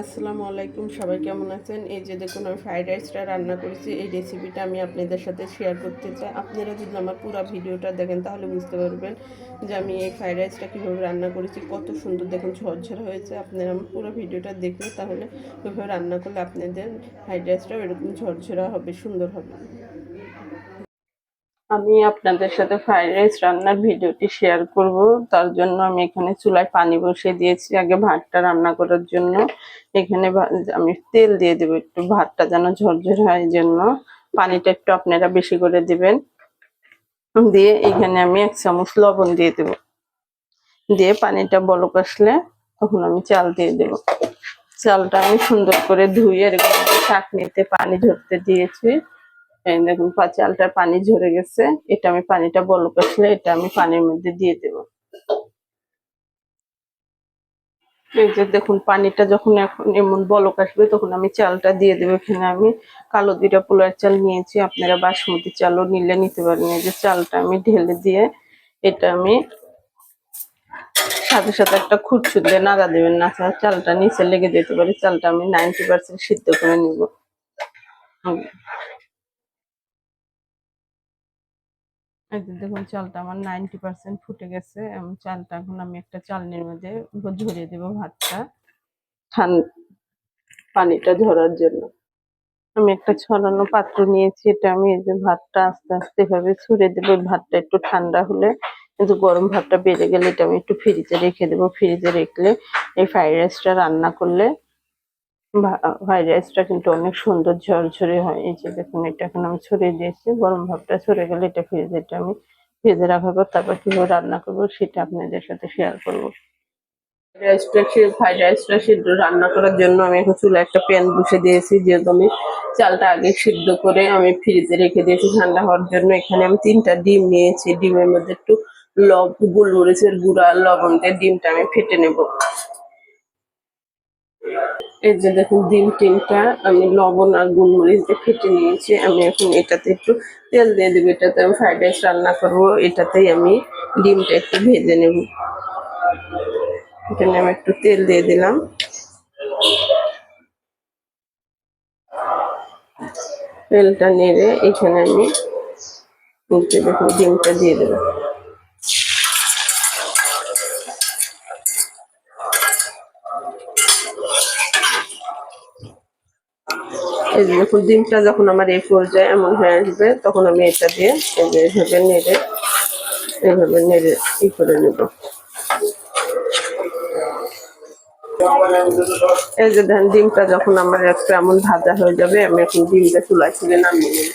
আসসালামু আলাইকুম, সবাই কেমন আছেন? এই যে দেখুন, আমি ফ্রাইড রাইসটা রান্না করেছি। এই রেসিপিটা আমি আপনাদের সাথে শেয়ার করতে চাই। আপনারা যদি আমার পুরো ভিডিওটা দেখেন, তাহলে বুঝতে পারবেন যে আমি এই ফ্রাইড রাইসটা কীভাবে রান্না করেছি। কত সুন্দর দেখুন, ঝরঝরা হয়েছে। আপনারা আমার পুরো ভিডিওটা দেখলে তাহলে ওইভাবে রান্না করলে আপনাদের ফ্রাইড রাইসটাও এরকম ঝরঝরা হবে, সুন্দর হবে। আমি আপনাদের সাথে ফ্রাইড রাইস রান্নার ভিডিওটি শেয়ার করব। তার জন্য আমি এখানে চুলায় পানি বসিয়ে দিয়েছি আগে ভাতটা রান্না করার জন্য। এখানে আমি তেল দিয়ে দেবো একটু, ভাতটা যেন ঝরঝর হয় জন্য। পানিটা একটু আপনারা বেশি করে দিবেন। দিয়ে এখানে আমি এক চামচ লবণ দিয়ে দেব। দিয়ে পানিটা বলক আসলে তখন আমি চাল দিয়ে দেব। চালটা আমি সুন্দর করে ধুয়ে এরকম চাকনিতে পানি ঝরতে দিয়েছি। এই দেখুন, পা- চালটার পানি ঝরে গেছে। এটা আমি পানিটা বলক আসলে এটা আমি পানির মধ্যে দিয়ে দেব। এই যে দেখুন, পানিটা যখন এখন এমন বলক আসবে, তখন আমি চালটা দিয়ে দেবো। এখানে আমি কালো জিরা পোলার চাল নিয়েছি। আপনারা বাসমতি চালও নিলে নিতে পারেন। এই যে চালটা আমি ঢেলে দিয়ে এটা আমি সাথে সাথে একটা খুরচুর দিয়ে নাড়া দেবেন না। চালটা নিচে লেগে যেতে পারে। চালটা আমি নাইনটি পার্সেন্ট সিদ্ধ করে নিব। এই যে দেখুন চালটা আমার নাইনটি পার্সেন্ট ফুটে গেছে এবং চালটা এখন আমি একটা চালনির মধ্যে ঝরিয়ে দেবো ভাতটা। ঠান্ডা পানিটা ঝরার জন্য। আমি একটা ছড়ানো পাত্র নিয়েছি এটা আমি এই যে ভাতটা আস্তে আস্তে এভাবে ছড়ে দেবো ভাতটা একটু ঠান্ডা হলে কিন্তু গরম ভাতটা বেড়ে গেলে এটা আমি একটু ফ্রিজে রেখে দেবো। ফ্রিজে রেখলে এই ফ্রাইড রাইসটা রান্না করলে ফ্রাইড রাইসটা কিন্তু অনেক সুন্দর ঝরঝরে হয়। এই যে দেখুন, এটা এখন আমি ছড়িয়ে দিয়েছি। গরম ভাবটা ছড়ে গেলে এটা ফ্রিজে এটা আমি ফ্রিজে রাখার পর তারপর কীভাবে রান্না করব সেটা আপনাদের সাথে শেয়ার করব। ফ্রাইড রান্না করার জন্য আমি এখন একটা বসে দিয়েছি। চালটা আগে সিদ্ধ করে আমি ফ্রিজে রেখে দিয়েছি। ঠান্ডা হওয়ার জন্য এখানে আমি তিনটা ডিম নিয়েছি। ডিমের মধ্যে একটু লব, গোলমরিচের গুঁড়া, লবণ দিয়ে ডিমটা আমি ফেটে নেব। এই যে দেখুন, ডিম টিমটা আমি লবণ আর গোলমরিচ দিয়ে ফেটে নিয়েছি। আমি এখন এটাতে একটু তেল দিয়ে দেবো। এটাতে আমি ফ্রাইড রাইস রান্না করব। এটাতেই আমি ডিমটা একটু ভেজে নেব। এখানে আমি একটু তেল দিয়ে দিলাম। তেলটা নেড়ে এখানে আমি দেখুন, ডিমটা দিয়ে দেবো। এই যে দেখুন ডিমটা যখন আমার এই পর্যায়ে এমন হয়ে আসবে, তখন আমি এটা দিয়ে এই যে এভাবে নেড়ে এইভাবে নেড়ে ই করে নেব। এই যে ধান ডিমটা যখন আমার একটু এমন ভাজা হয়ে যাবে, আমি এখন ডিমটা চুলায় ছেড়ে নামিয়ে নেব।